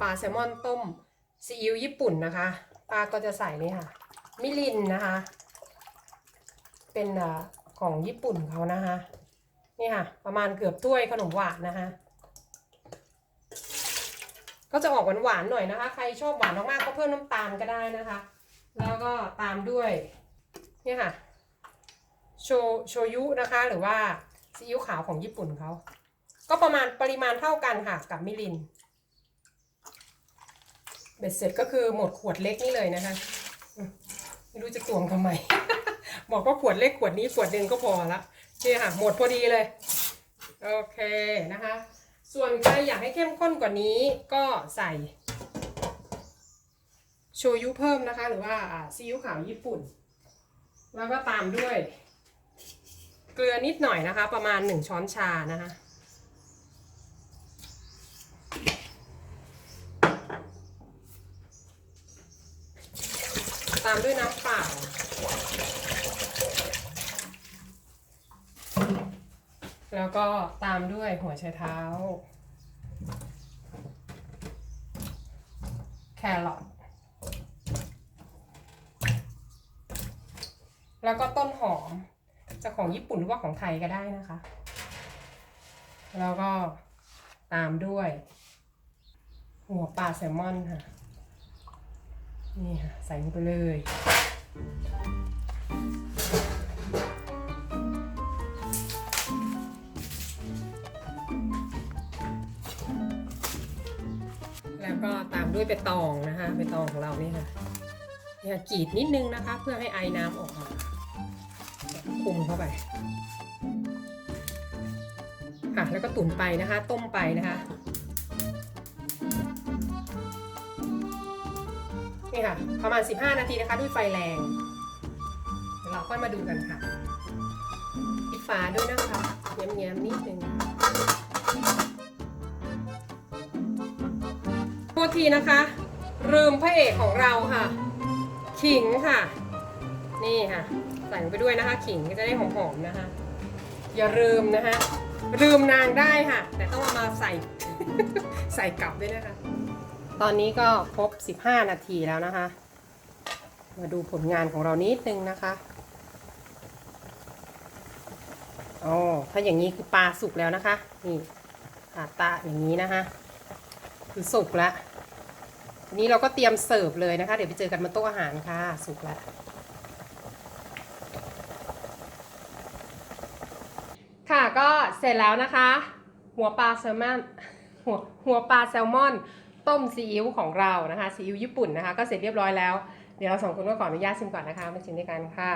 ปลาแซลมอนต้มซีอิ๊วญี่ปุ่นนะคะป้าก็จะใส่นี่ค่ะ มิรินนะคะ เป็นอของญี่ปุ่นเขานะคะ นี่ค่ะ ประมาณเกือบถ้วยขนมหวานนะคะ ก็จะออกหวานๆหน่อยนะคะ ใครชอบหวานมากๆก็เพิ่มน้ำตาลก็ได้นะคะ แล้วก็ตามด้วยนี่ค่ะโชโชยุนะคะ หรือว่าซีอิ๊วขาวของญี่ปุ่นเขา ก็ประมาณปริมาณเท่ากันค่ะกับมิริน เบ็ดเสร็จก็คือหมดขวดเล็กนี่เลยนะคะไม่รู้จะตวงทำไม บอกว่าขวดเล็กขวดนี้ขวดหนึ่งก็พอละนี่ค่ะ หมดพอดีเลย โอเคนะคะ ส่วนใครอยากให้เข้มข้นกว่านี้ก็ใส่โชยุเพิ่มนะคะ หรือว่าอ่าซีอิ๊วขาวญี่ปุ่น แล้วก็ตามด้วย เกลือนิดหน่อยนะคะ ประมาณ 1 ช้อนชานะคะ ตามด้วยน้ำเปล่า แล้วก็ตามด้วยหัวไชเท้า แครอทแล้วก็ต้นหอมจะของญี่ปุ่นหรือว่าของไทยก็ได้นะคะ แล้วก็ตามด้วย หัวปลาแซลมอนค่ะ นี่ค่ะ ใส่ลงไปเลย ด้วยใบตองนะคะใบตองของเรานี่ค่ะเนี่ยกรีดนิดนึงนะคะ เพื่อให้ไอ้น้ำออกมาคุมเข้าไปค่ะแล้วก็ตุ๋นไปนะคะ ต้มไปนะคะนี่ค่ะ ประมาณ 15 นาทีนะคะ ด้วยไฟแรงเดี๋ยวเราค่อยมาดูกันค่ะปิดฝาด้วยนะคะแง้มๆนิดนึง ทษทีนะคะ ลืมพระเอกของเราค่ะ ขิงค่ะ นี่ค่ะ ใส่ลงไปด้วยนะคะ ขิงก็จะได้หอมๆนะคะ อย่าลืมนะคะลืมนางได้ค่ะ แต่ต้องเอามาใส่ ใส่กลับด้วยนะคะ ตอนนี้ก็ครบ 15 นาทีแล้วนะคะ มาดูผลงานของเรานิดนึงนะคะอ๋อถ้าอย่างนี้คือปลาสุกแล้วนะคะ นี่ตาตาอย่างนี้นะคะ คือสุกแล้ว ทีนี้เราก็เตรียมเสิร์ฟเลยนะคะ เดี๋ยวไปเจอกันบนโต๊ะอาหารค่ะ สุกแล้วค่ะก็เสร็จแล้วนะคะ หัวปลาแซลมอนหัวหัวปลาแซลมอน ต้มซีอิ๊วของเรานะคะซีอิ๊วญี่ปุ่นนะคะ ก็เสร็จเรียบร้อยแล้ว เดี๋ยวเราสองคนก็ขออนุญาตชิมก่อนนะคะมาชิมด้วยกันค่ะ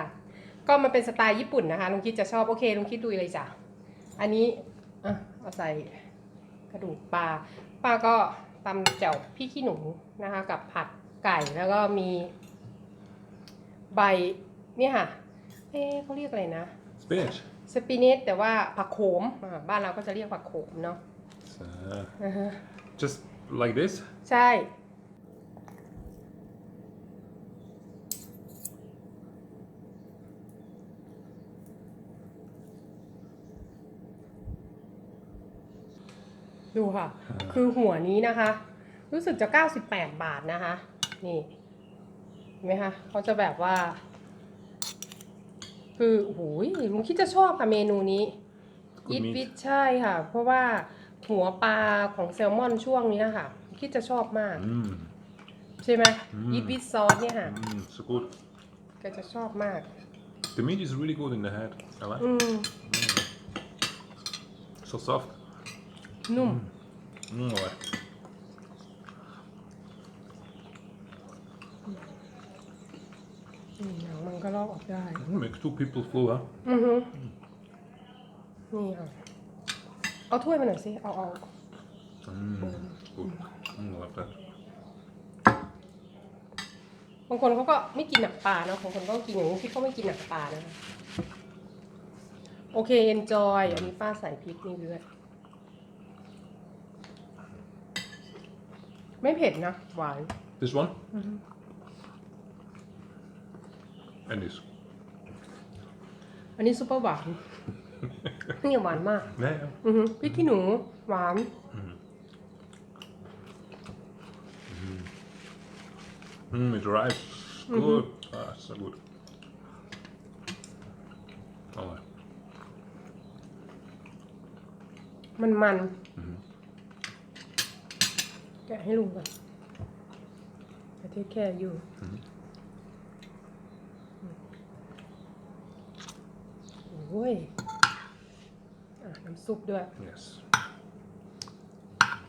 ก็มันเป็นสไตล์ญี่ปุ่นนะคะลุงคิดจะชอบโอเคลุงคิดดูเลยจ้ะอันนี้อะเอาใส่กระดูกปลาป้าก็ ตำแจ่วพี่ขี้หนูนะคะ กับผัดไก่แล้วก็มี ใบเนี่ยค่ะ เอ๊ะเขาเรียกอะไรนะ Spinach. สปินชแต่ว่าผักโขมอ่าบ้านเราก็จะเรียกผักโขมเนาะ So, อ่าฮะ just like this. ใช่ ดูค่ะ คือหัวนี้นะคะ รู้สึกจะ 98 บาทนะคะ นี่เห็นไหมคะเขาจะแบบว่า คือโอ้โหลุงคิดจะชอบค่ะเมนูนี้ Good อีท meat. วิทใช่ค่ะ เพราะว่าหัวปลาของแซลมอนช่วงนี้ค่ะ คิดจะชอบมาก Mm, ใช่ไหมอืมอีทวิทซอสเนี่ยค่ะ mm, so good. ก็จะชอบมาก The meat is really good in the head. I like อื it. ม So soft. นุ่ม Mm, I like. อืมหนังมันก็ลอกออกได้ Mm, makes two people full, huh? อือฮึนี่ค่ะ เอาถ้วยมาหน่อยสิ เอาเอา Mm, good. Mm, I like that. บางคนเขาก็ไม่กินหนังปลาเนาะบางคนก็กินอย่างนี้พี่เขาไม่กินหนังปลานะโอเค enjoy อันนี้ป้าใส่พริกนี่ด้วย ไม่เผ็ดนะ หวาน This one? And this. อันนี้ซุปเปอร์หวาน นี่หวานมาก Nej, พริกขี้หนู หวาน Mm, it's ripe. Good. Ah, so good. Oh, มันมัน แกะให้ลุงก่อนประเทศแค่อยู่อืมโอ้ยอะน้ำซุปด้วย yes.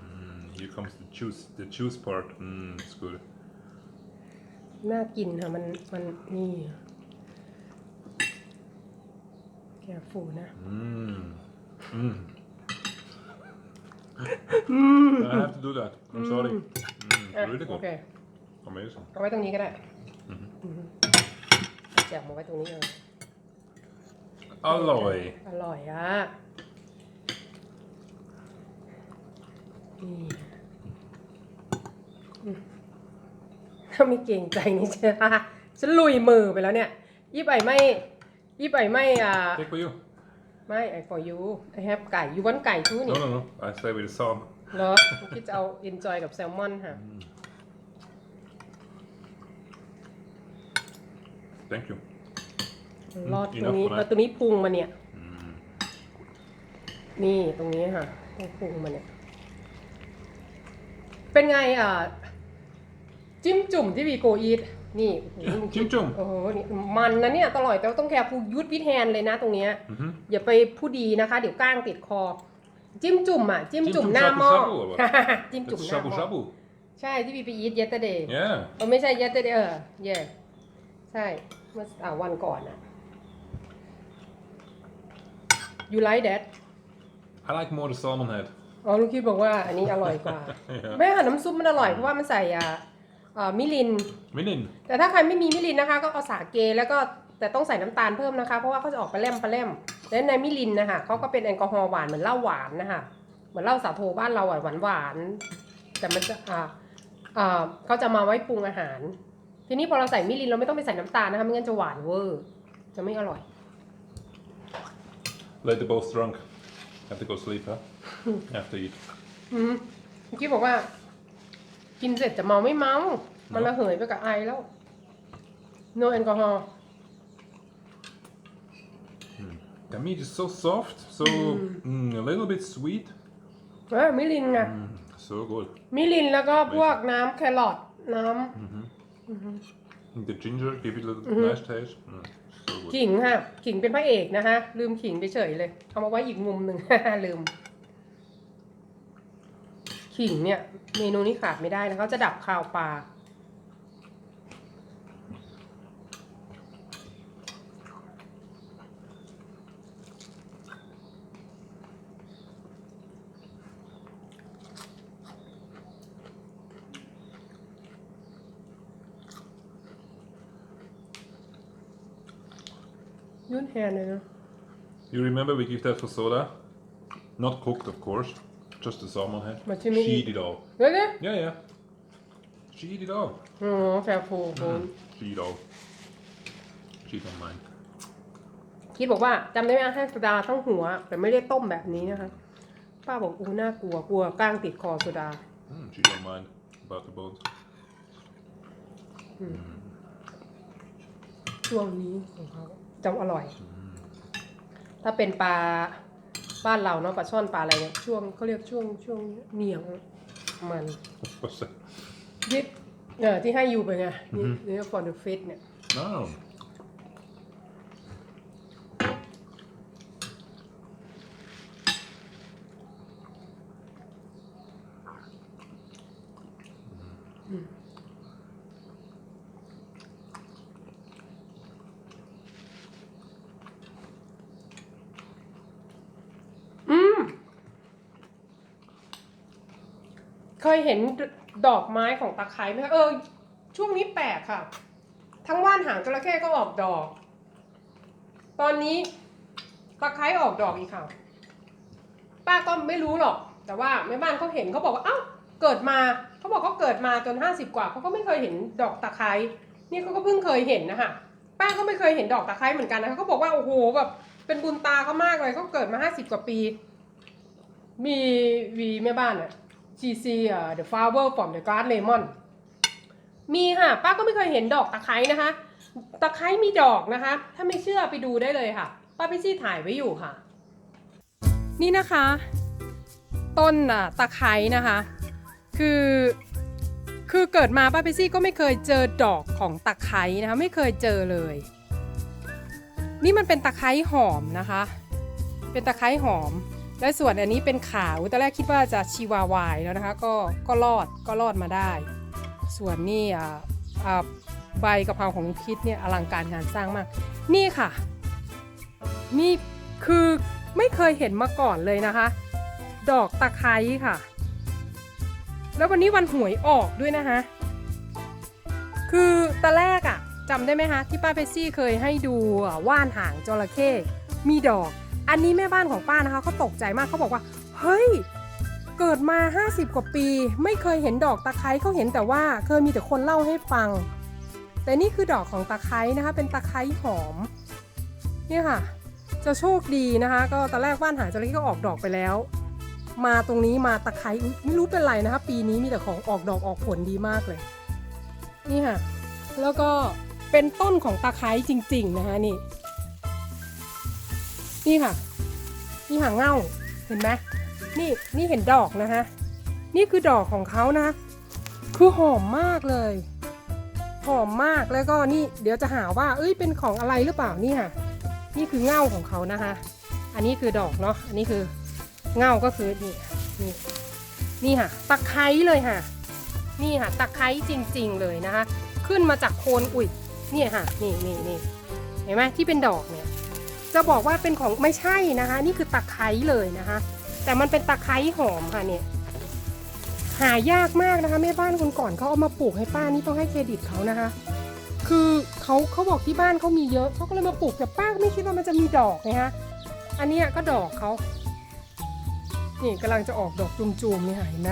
Mm, here comes the juice. The juice part. Mm, it's good. น่ากินค่ะมันมันนี่แกฟูนะ Mm. Mm. I have to do that. I'm sorry. Mm, อะ really โอ good. เค Amazing. เอาไว้ตรงนี้ก็ได้อือฮึอือฮึแจกมาไว้ตรงนี้เลย Alloy. อร่อยอะนี่อืมถ้าไม่เก่งใจนี่ใช่ไหมฉันลุยมือไปแล้วเนี่ย ยิบไอไม่ ยิบไอไม่อ่า Take for you. ไม่ไอ for you I have ไก่ you want ไก่ทูนี่ No, no, no. I stay with the song. เหรอคิดจะเอา enjoy กับแซลมอนค่ะ Thank you. รอดอืตมรงนี้ enough for that แล้วตรงนี้พุงมาเนี่ย Mm. นี่ตรงนี้ค่ะตรงพุงมันเนี่ย เป็นไงอะ จิ้มจุ่มที่วีโกอีท นี่โอ้โหลุงคิดจิ้มจุ่ม โอ้โหนี่มันนะเนี่ยอร่อยแต่ว่าต้องแคร์ฟูยุดวิทแฮนเลยนะตรงเนี้ย Mhm. อย่าไปพูดดีนะคะ เดี๋ยวก้างติดคอ จิ้มจุ่มอะ จิ้มจุ่มจิ้มจุ่มหน้าหม้อชาบูชาบูเหรอ จิ้มจุ่ม It's หน้าห shabu ม้อ shabu. ใช่ที่วีไปอีทเยสเดย์ Yeah. เออไม่ใช่ yesterday เออ yeah ใช่เมื่ออ่าวันก่อนอะ you like that I like more the salmon head. อ๋อลูกคิดบอกว่าอันนี้อร่อยกว่า yeah. แม่ค่ะน้ำซุปมันอร่อยเพราะว่ามันใส่อ่า เอ่อมิลิน Minin. แต่ถ้าใครไม่มีมิลินนะคะ ก็เอาสาเกแล้วก็แต่ต้องใส่น้ำตาลเพิ่มนะคะ เพราะว่าเขาจะออกปลาแรมปลาแรมและในมิลินนะคะเขาก็เป็นแอลกอฮอล์หวานเหมือนเหล้าหวานนะคะเหมือนเหล้าสาโทบ้านเราอะหวานหวานๆแต่มันจะอ่าอ่าเขาจะมาไว้ปรุงอาหาร ทีนี้พอเราใส่มิลินเราไม่ต้องไปใส่น้ำตาลนะคะไม่งั้นจะหวานเวอร์จะไม่อร่อย Later both drunk. Have to go sleep, huh? After eat. อืมเมื่อกี้บอกว่า กินเสร็จจะเมาไม่เมา มันระเหยไปกับไอแล้ว no แอลกอฮอล์ The meat is so soft, so mm, a little bit sweet. เออมิลินไง Mm, so good. มิลินแล้วก็พวกน้ำแครอทน้ The ginger give it a little nice taste. Mm, so ำ good. ขิงค่ะขิงเป็นพระเอกนะคะลืมขิงไปเฉยเลยเอามาไว้อีกมุมหนึ่ง ลืม ขิงเนี่ย เมนูนี้ขาดไม่ได้นะเขาจะดับคาวปลายุ่นแฮนเลยนะ You remember we give that for soda? Not cooked, of course. Just the salmon head. But you mean- She eat it all. เดี๋ยวเดี๋ยว Yeah, yeah. She eat it all. อ๋อแฟร์ฟูฟู She eat all. She don't mind. คิดบอกว่าจำได้ไหมให้โซดาทั้งหัว แต่ไม่ได้ต้มแบบนี้นะคะ ป้าบอกอู้น่ากลัวกลัวก้างติดคอโซดา Mm, she don't mind about the bones. ช่วงนี้ของเขาจะอร่อย ถ้าเป็นปลา บ้านเราเนาะปลาช่อนปลาอะไรเนี่ยช่วงเขาเรียกช่วงช่วงเหนียงมัน What's that? ยิบเออที่ให้ยูไปไง นี่นี่ for the fit เนี่ย No. เคยเห็นดอกไม้ของตะไคร้ไหมเออ ช่วงนี้แปลกค่ะ ทั้งว่านหางจระเข้ก็ออกดอก ตอนนี้ตะไคร้ออกดอกอีกค่ะ ป้าก็ไม่รู้หรอก แต่ว่าแม่บ้านเขาเห็นเขาบอกว่า เอ้า เกิดมาเขาบอกเขาเกิดมาจนห้าสิบกว่าเขาก็ไม่เคยเห็นดอกตะไคร้ นี่เขาก็เพิ่งเคยเห็นนะคะป้าก็ไม่เคยเห็นดอกตะไคร้เหมือนกันนะคะเขาบอกว่าโอ้โหแบบเป็นบุญตาเขามากเลยเขาเกิดมาห้าสิบกว่าปี มีวีแม่บ้านอะ she see uh, the flower from the garden lemon มีค่ะ ป้าก็ไม่เคยเห็นดอกตะไคร้นะคะ ตะไคร้มีดอกนะคะ ถ้าไม่เชื่อไปดูได้เลยค่ะ ป้าพี่ซี่ถ่ายไว้อยู่ค่ะ นี่นะคะ ต้นอะตะไคร้นะคะ คือคือเกิดมาป้าพี่ซี่ก็ไม่เคยเจอดอกของตะไคร้นะคะ ไม่เคยเจอเลย นี่มันเป็นตะไคร้หอมนะคะ เป็นตะไคร้หอม และส่วนอันนี้เป็นขาวตอนแรกคิดว่าจะชีวาวายแล้วนะคะ ก็ก็รอดก็รอดมาได้ ส่วนนี่อ่าอ่าใบกะเพราของลุงคิดเนี่ยอลังการงานสร้างมาก นี่ค่ะ นี่คือไม่เคยเห็นมาก่อนเลยนะคะ ดอกตะไคร้ค่ะ แล้ววันนี้วันหวยออกด้วยนะคะ คือตอนแรกอะจำได้ไหมคะที่ป้าเพซี่เคยให้ดูว่านหางจระเข้มีดอก อันนี้แม่บ้านของป้านะคะเขาตกใจมากเขาบอกว่า เฮ้ย เกิดมา 50 กว่าปี ไม่เคยเห็นดอกตะไคร้เขาเห็นแต่ว่าเคยมีแต่คนเล่าให้ฟัง แต่นี่คือดอกของตะไคร้นะคะ เป็นตะไคร้หอมนี่ค่ะ จะโชคดีนะคะ ก็ตอนแรกว่านหาจระเข้ก็ออกดอกไปแล้ว มาตรงนี้มาตะไคร้ไม่รู้เป็นไรนะคะ ปีนี้มีแต่ของออกดอกออกผลดีมากเลย นี่ค่ะ แล้วก็เป็นต้นของตะไคร้จริง ๆ นะคะนี่ นี่ค่ะ นี่ค่ะเง่าเห็นไหมนี่นี่เห็นดอกนะคะนี่คือดอกของเขานะคะคือหอมมากเลย หอมมากแล้วก็นี่เดี๋ยวจะหาว่า เอ้ยเป็นของอะไรหรือเปล่านี่ค่ะ นี่คือเง่าของเขานะคะ อันนี้คือดอกเนาะอันนี้คือเง่าก็คือนี่นี่นี่ค่ะตะไคร้เลยค่ะ นี่ค่ะตะไคร้จริง ๆ เลยนะคะ ขึ้นมาจากโคนอุ้ยเนี่ยค่ะ นี่นี่นี่เห็นไหมที่เป็นดอกเนี่ย จะบอกว่าเป็นของไม่ใช่นะคะ นี่คือตะไคร้เลยนะคะ แต่มันเป็นตะไคร้หอมค่ะเนี่ย หายากมากนะคะแม่บ้านคนก่อนเขาเอามาปลูกให้ป้านี่ต้องให้เครดิตเขานะคะ คือเขาเขาบอกที่บ้านเขามีเยอะเขาก็เลยมาปลูกแต่ป้าไม่คิดว่ามันจะมีดอกไงฮะอันนี้ก็ดอกเขานี่กำลังจะออกดอกจุมๆนี่ค่ะเห็นไหม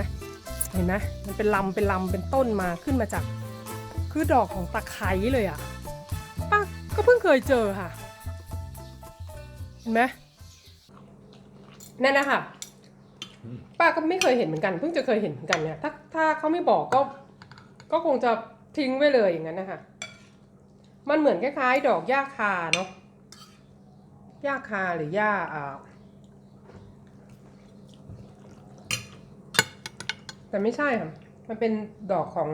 เห็นไหมมันเป็นลำเป็นลำเป็นต้นมาขึ้นมาจาก คือดอกของตะไคร้เลยอะป้าก็เพิ่งเคยเจอค่ะ เห็นไหมนั่นนะคะป้าก็ไม่เคยเห็นเหมือนกันเพิ่งจะเคยเห็นเหมือนกันเนี่ยถ้าถ้าเขาไม่บอกก็ ก็คงจะทิ้งไว้เลยอย่างนั้นนะคะมันเหมือนคล้ายๆ ดอกหญ้าคาเนาะหญ้าคาหรือหญ้าอ่าแต่ไม่ใช่ค่ะ มันเป็นดอกของ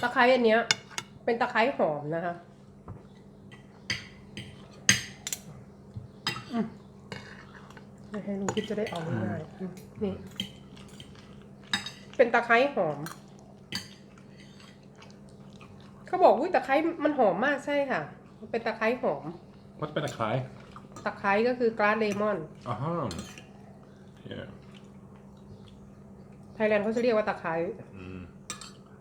ตะไคร้อันเนี้ย เป็นตะไคร้หอมนะคะ ให้ลุงคิดจะได้เอาง่ายๆอืมนี่ เป็นตะไคร้หอม เขาบอกว่าตะไคร้มันหอมมากใช่ค่ะมันเป็นตะไคร้หอม What's been a cry? ตะไคร้ก็คือกราสเลมอน Aha. Yeah. ไทยแลนด์เขาจะเรียกว่าตะไคร้ Mm.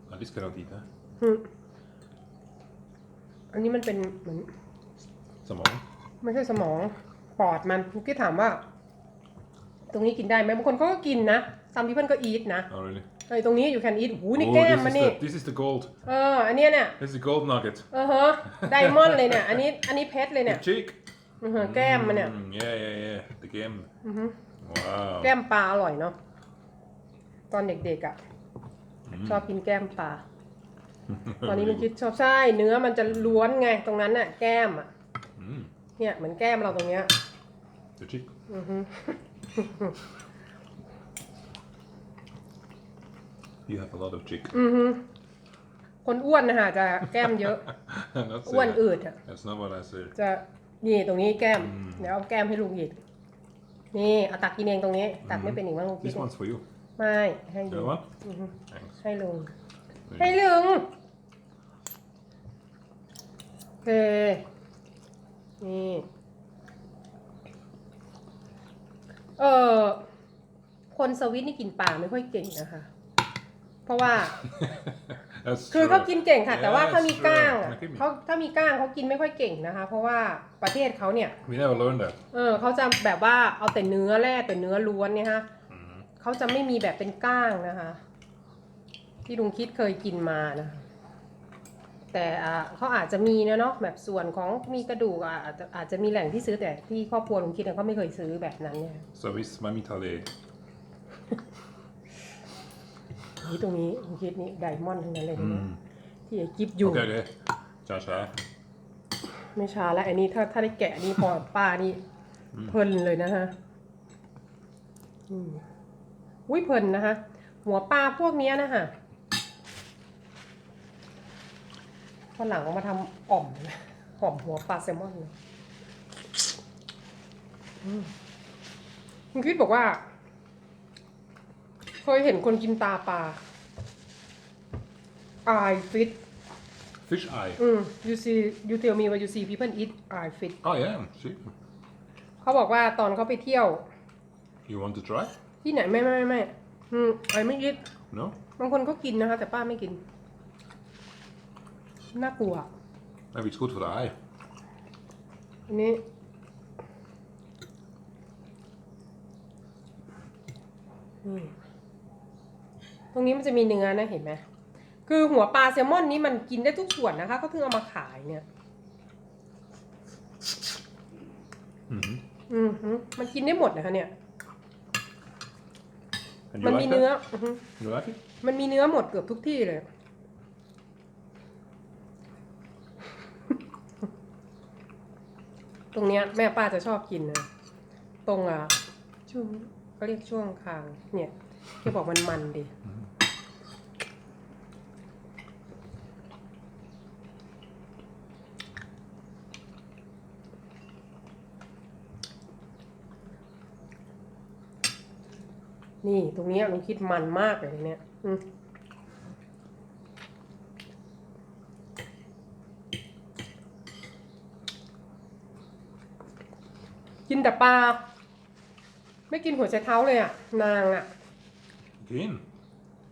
Ja, det ska jag inte äta. อืมอันนี้มันเป็นเหมือน Som vanligt. ไม่ใช่สมอง ปอดมันเมื่อกี้ถามว่า ตรงนี้กินได้ไหมบางคนเขาก็กินนะซัมพีเพิลก็อีทนะ Oh, really? ไอ้ตรงนี้อยู่แคนอีทหูนี่ Oh, แก้ม this, มัน is นี่ the, this is the gold. เอออันเนี้ยเนี่ย This is the gold nugget. เออฮะไดมอนด์เลยเนี่ย อันนี้อันนี้เพชรเลยเนี่ย The cheek. อือฮะแก้มมันเนี่ย Mm, yeah, yeah, yeah. The game. อือฮึ Wow. แก้มปลาอร่อยเนาะตอนเด็กๆอะ ชอบกินแก้มปลาตอนนี้ลุงคิดชอบใช่เนื้อมันจะล้วนไงตรงนั้นน่ะ แก้มอะ Mm. เนี่ยเหมือนแก้มเราตรงเนี้ย The cheek. อือฮึ You have a lot of cheek. อือฮึคนอ้วนนะคะจะแก้มเยอะ I'm not อ้วน saying อืดอะ That's not what I said. จะนี่ตรงนี้แก้มอืมเดี๋ยวเอาแก้มให้ลุงอีกนี่เอาตักกินเองตรงนี้ ตักไม่เป็นอีกว่าลุงคิด This one's for you. ไม่ให้ You ลุ know ง what? อือฮึ Thanks. ให้ลุง There ให้ you go. ลุงโอเคนี่ เออคนสวิตนี่กินปลาไม่ค่อยเก่งนะคะ เพราะว่า That's คือ true. เขากินเก่งค่ะ แต่ว่า Yeah, ถ้ามี it's ก้าง true. อะ Look at me. เขาถ้ามีก้างเขากินไม่ค่อยเก่งนะคะ เพราะว่าประเทศเขาเนี่ย We never learned that. เออเขาจะแบบว่าเอาแต่เนื้อแร่แต่เนื้อล้วนเนี่ยฮะ Mm. เขาจะไม่มีแบบเป็นก้างนะคะ ที่ลุงคิดเคยกินมานะคะ แต่อ่าเขาอาจจะมีนะเนาะแบบส่วนของมีกระดูกอะอาจจะอาจจะมีแหล่งที่ซื้อแต่ที่ครอบครัวลุงคิดเนี่ยเขาไม่เคยซื้อแบบนั้นเนี่ย Så visst, mamma tar det. นี่ตรงนี้ผมคิดนี่ไดมอนด์ทั้งนั้นเลยนะเนี่ย Mm. ที่ไอ้กิฟอยู่ Okej, det. Tja, tja. ไม่ช้าแล้วอันนี้ถ้าถ้าได้แกะนี่พอ ป้านี่เพลินเลยนะฮะอืมอุ้ยเพลินนะคะหัวปลาพวกเนี้ยนะคะ วันหลังเอามาทำอ่อมนะหอมหัวปลาแซลมอนเลยอืมคุณคิดบอกว่า เคยเห็นคนกินตาปลา eye fit Fish eye. อืม you see you tell me what you see people eat eye fit Oh, yeah. See. เขาบอกว่าตอนเขาไปเที่ยว You want to try? ที่ไหนไม่ไม่ไม่ไม่อืมไอไม่ยิด No? บางคนก็กินนะคะ แต่ป้าไม่กิน น่ากลัว Maybe it's good for the eye. อันนี้นี่ตรงนี้มันจะมีเนื้อนะเห็นไหม คือหัวปลาแซลมอนนี้มันกินได้ทุกส่วนนะคะ ก็ถึงเอามาขายเนี่ย Mhm. อือหือมันกินได้หมดนะคะเนี่ย And มัน you มี like เนื้อ that? อือหือ You like it? มันมีเนื้อหมดเกือบทุกที่เลย ต รงเนี้ยแม่ป้าจะชอบกินนะ ตรงอะช่วงเขาเรียกช่วงคาง เนี่ยแกบอกมันมันดินี่ ตรงนี้ลุงคิดมันมากเลยเนี่ยอืมกิน แต่ปลา ไม่กินหัวใจเท้าเลยอะ นางอะ Again.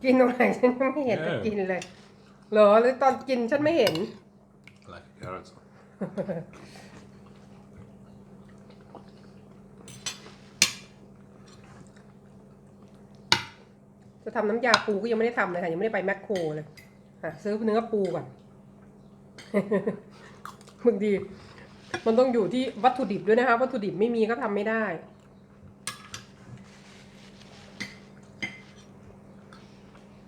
กินตรงไหนฉันยังไม่เห็นเออ จะกินเลยเหรอหรือตอนกินฉันไม่เห็น I like carrots. จะทำน้ำยาปูก็ยังไม่ได้ทำเลยค่ะ ยังไม่ได้ไปแมคโครเลยอะซื้อเนื้อปูก่อนบางที มันต้องอยู่ที่วัตถุดิบด้วยนะคะ วัตถุดิบไม่มีก็ทำไม่ได้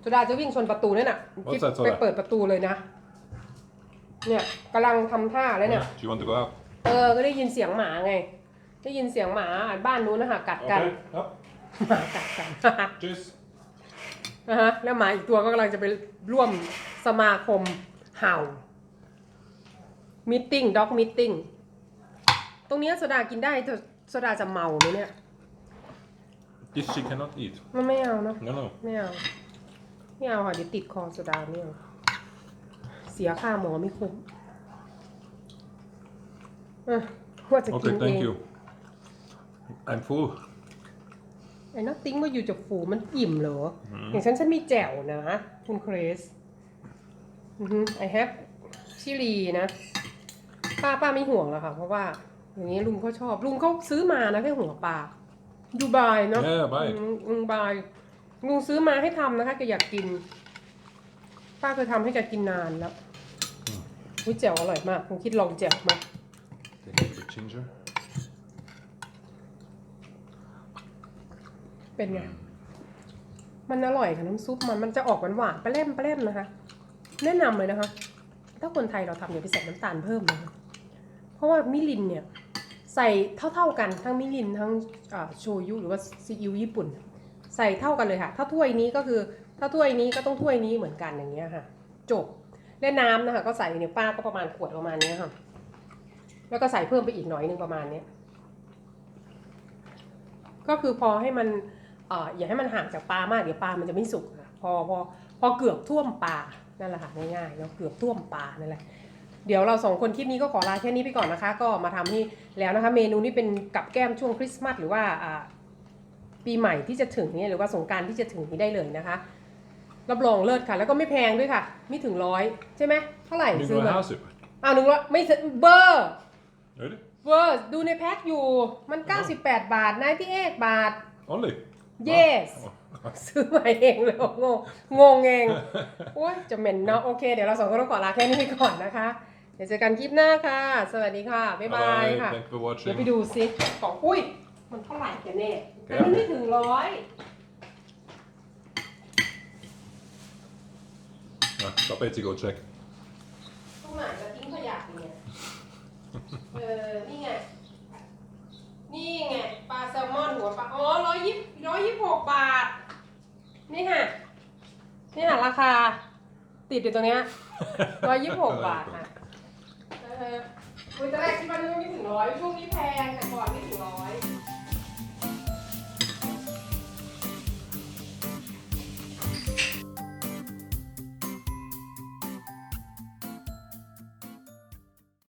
สุดาจะวิ่งชนประตูนั่นน่ะ What's that, ไป Soda? เปิดประตูเลยนะ เนี่ยกำลังทำท่าแล้วเนี่ย Do you want to go out? เออ ก็ได้ยินเสียงหมาไง ได้ยินเสียงหมาบ้านนู้นนะคะกัดกัน Up. หมากัดกัน Cheers. นะฮะแล้วหมาอีกตัวก็กำลังจะไปร่วมสมาคมเห่า มิทติ้งด็อกมิทติ้งตรงเนี้ยโซดากินได้แต่โซดาจะเมาไหมเนี่ย This she cannot eat. มันไม่เอาเนาะ No, no. ไม่เอา ไม่เอาค่ะเดี๋ยวติดคอโซดาไม่เอาเสียค่าหมอไม่คุ้มอะว่าจะกิน Okay, เอ thank ง you. I'm full. ไอ้นักติ้งว่าอยู่จะฝูมันอิ่มเหรอ อย่างฉันฉันมีแจ่วนะ คุณเครสอือฮึ I have ชิลีนะ ป้าป้าไม่ห่วงแล้วค่ะ เพราะว่าอย่างนี้ลุงเขาชอบ ลุงเขาซื้อมานะแค่หัวปลาดูบายเนาะ Yeah, bye. อืมลุงบายลุงซื้อมาให้ทำนะคะแกอยากกิน ป้าเคยทำให้แกกินนานแล้วอุ้ยแจ่วอร่อยมากลุงคิดลองแจ่วมา Take a bit ginger. เป็นไง มันอร่อยค่ะน้ำซุปมันมันจะออกหวานหวานๆปลาเล่มปลาเล่มนะคะ แนะนำเลยนะคะ ถ้าคนไทยเราทำอย่าไปใส่น้ำตาลเพิ่มนะคะ เพราะว่ามิรินเนี่ยใส่เท่าๆกันทั้งมิรินทั้งโชยุหรือว่าซีอิ๊วญี่ปุ่น ใส่เท่ากันเลยค่ะ ถ้าถ้วยนี้ก็คือถ้าถ้วยนี้ก็ต้องถ้วยนี้เหมือนกันอย่างเงี้ยค่ะ จบและน้ำนะคะก็ใส่เนี่ยป้าก็ประมาณขวดประมาณนี้ค่ะ แล้วก็ใส่เพิ่มไปอีกหน่อยนึงประมาณนี้ก็คือพอให้มันเอ่ออย่าให้มันห่างจากปลามากเดี๋ยวปลามันจะไม่สุกค่ะพอพอพอเกือบท่วมปลานั่นแหละค่ะง่ายๆเนาะเกือบท่วมปลานั่นแหละ เดี๋ยวเราสองคนคลิปนี้ก็ขอลาแค่นี้ไปก่อนนะคะ ก็มาทำให้แล้วนะคะ เมนูนี้เป็นกับแก้มช่วงคริสต์มาสหรือว่าอ่าปีใหม่ที่จะถึงเนี่ยหรือว่าสงกรารที่จะถึงนี้ได้เลยนะคะรับรองเลิศค่ะ แล้วก็ไม่แพงด้วยค่ะ ไม่ถึงร้อยใช่ไหมเท่าไหร่ Nu ซื้อ går มา jag här super. อ้าวหนึ่งร้อยไม่ถึงเบอร์ Är det? เวอร์ดูในแพ็คอยู่มัน 98 บาท98บาท Only? yes Oh. ซื้อมาเองเลยงงงงเองโอ้ยจะเหม็นเนาะโอเค เดี๋ยวเราสองคนต้องขอลาแค่นี้ไปก่อนนะคะเดี๋ยวเจอกันคลิปหน้าค่ะ สวัสดีค่ะ บ๊ายบาย Bye. ค่ะ Thank you for เดี๋ยวไป watching. ดูซิของอุ้ย มันเท่าไหร่กันแน่แต่มันไม่ถึงร้อย Ja, Papa to go check. ตรงไหนจะทิ้งขยะเนี่ย เออ นี่ไง นี่ไง ปลาแซลมอนหัวปลา อ๋อร้อยยี่ร้อยยี่หกบาท นี่ค่ะ นี่ค่ะราคา ติดอยู่ตรงเนี้ยร้อยยี่หกบาทค่ะเออคุณจะแรกที่มันไม่ถึงร้อยช่วงนี้แพงแต่ก่อนไม่ถึงร้อย